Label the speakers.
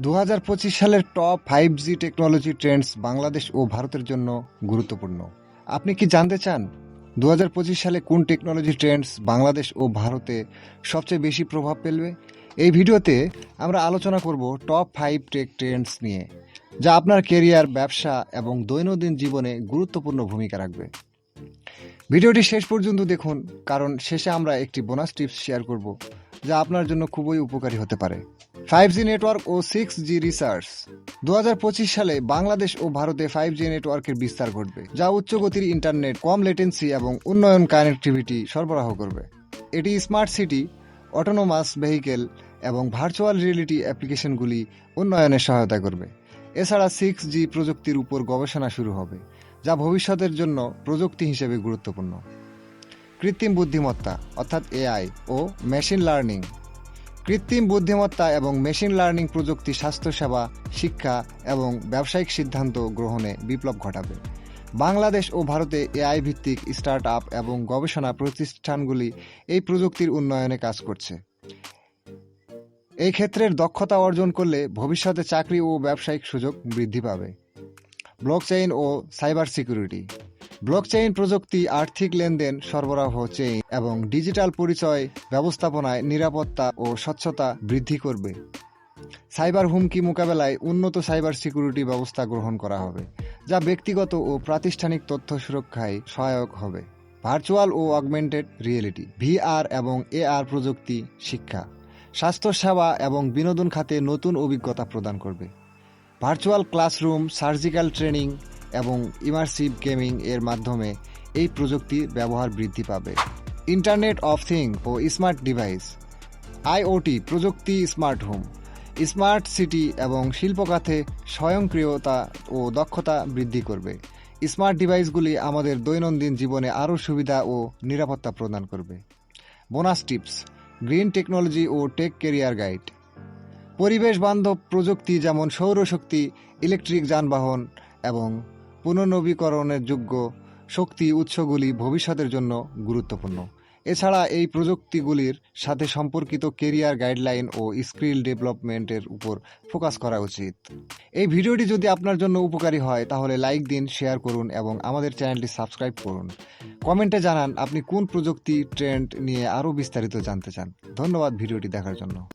Speaker 1: দু হাজার পঁচিশ সালের top five G technology trends Bangladesh ও ভারতের জন্য গুরুত্বপূর্ণ। আপনি কি জানতে চান দু হাজার পঁচিশ সালে কোন টেকনোলজি ট্রেন্ডস বাংলাদেশ ও ভারতে সবচেয়ে বেশি প্রভাব ফেলবে? এই ভিডিওতে আমরা আলোচনা করব টপ ফাইভ টেক ট্রেন্ডস নিয়ে, যা আপনার কেরিয়ার ব্যবসা এবং দৈনন্দিন জীবনে গুরুত্বপূর্ণ ভূমিকা রাখবে। ভিডিওটি শেষ পর্যন্ত দেখুন, কারণ শেষে আমরা একটি বোনাস টিপস শেয়ার করব, যা আপনার জন্য খুবই উপকারী হতে পারে। ফাইভ জি নেটওয়ার্ক ও সিক্স জি রিসার্চ। দু হাজার পঁচিশ সালে বাংলাদেশ ও ভারতে ফাইভ জি নেটওয়ার্কের বিস্তার ঘটবে, যা উচ্চ গতির ইন্টারনেট, কম লেটেন্সি এবং উন্নয়ন কানেক্টিভিটি সরবরাহ করবে। এটি স্মার্ট সিটি, অটোনোমাস ভেহিকেল এবং ভার্চুয়াল রিয়েলিটি অ্যাপ্লিকেশনগুলি উন্নয়নে সহায়তা করবে। এছাড়া সিক্স জি প্রযুক্তির উপর গবেষণা শুরু হবে, যা ভবিষ্যতের জন্য প্রযুক্তি হিসেবে গুরুত্বপূর্ণ। কৃত্রিম বুদ্ধিমত্তা, অর্থাৎ এআই ও মেশিন লার্নিং কৃত্রিম বুদ্ধিমত্তা এবং মেশিন লার্নিং প্রযুক্তি, স্বাস্থ্যসেবা, শিক্ষা এবং ব্যবসায়িক সিদ্ধান্ত গ্রহণে বিপ্লব ঘটাবে। বাংলাদেশ ও ভারতে এআই ভিত্তিক স্টার্ট আপ এবং গবেষণা প্রতিষ্ঠানগুলি এই প্রযুক্তির উন্নয়নে কাজ করছে। এই ক্ষেত্রের দক্ষতা অর্জন করলে ভবিষ্যতে চাকরি ও ব্যবসায়িক সুযোগ বৃদ্ধি পাবে। ব্লকচেইন ও সাইবার সিকিউরিটি। ব্লকচেইন প্রযুক্তি, আর্থিক লেনদেন, সরবরাহ চেইন এবং ডিজিটাল পরিচয় ব্যবস্থাপনায় নিরাপত্তা ও স্বচ্ছতা বৃদ্ধি করবে। সাইবার হুমকি মোকাবেলায় উন্নত সাইবার সিকিউরিটি ব্যবস্থা গ্রহণ করা হবে, যা ব্যক্তিগত ও প্রাতিষ্ঠানিক তথ্য সুরক্ষায় সহায়ক হবে। ভার্চুয়াল ও অগমেন্টেড রিয়েলিটি, ভিআর এবং এআর প্রযুক্তি, শিক্ষা, স্বাস্থ্যসেবা এবং বিনোদন খাতে নতুন অভিজ্ঞতা প্রদান করবে। ভার্চুয়াল ক্লাসরুম, সার্জিক্যাল ট্রেনিং এবং ইমার্সিভ গেমিং এর মাধ্যমে এই প্রযুক্তির ব্যবহার বৃদ্ধি পাবে। ইন্টারনেট অফ থিং ও স্মার্ট ডিভাইস আইওটি প্রযুক্তি স্মার্ট হোম স্মার্ট সিটি এবং শিল্প খাতে স্বয়ংক্রিয়তা ও দক্ষতা বৃদ্ধি করবে। স্মার্ট ডিভাইসগুলি আমাদের দৈনন্দিন জীবনে আরও সুবিধা ও নিরাপত্তা প্রদান করবে। বোনাস টিপস গ্রিন টেকনোলজি ও টেক কেরিয়ার গাইড পরিবেশ বান্ধব প্রযুক্তি যেমন সৌরশক্তি ইলেকট্রিক যানবাহন এবং পুনর্নবীকরণের যোগ্য শক্তি উৎসগুলি ভবিষ্যতের জন্য গুরুত্বপূর্ণ। এছাড়া এই প্রযুক্তিগুলির সাথে সম্পর্কিত কেরিয়ার গাইডলাইন ও স্কিল ডেভেলপমেন্টের উপর ফোকাস করা উচিত। এই ভিডিওটি যদি আপনার জন্য উপকারী হয়, তাহলে লাইক দিন, শেয়ার করুন এবং আমাদের চ্যানেলটি সাবস্ক্রাইব করুন। কমেন্টে জানান আপনি কোন প্রযুক্তি ট্রেন্ড নিয়ে আরও বিস্তারিত জানতে চান। ধন্যবাদ ভিডিওটি দেখার জন্য।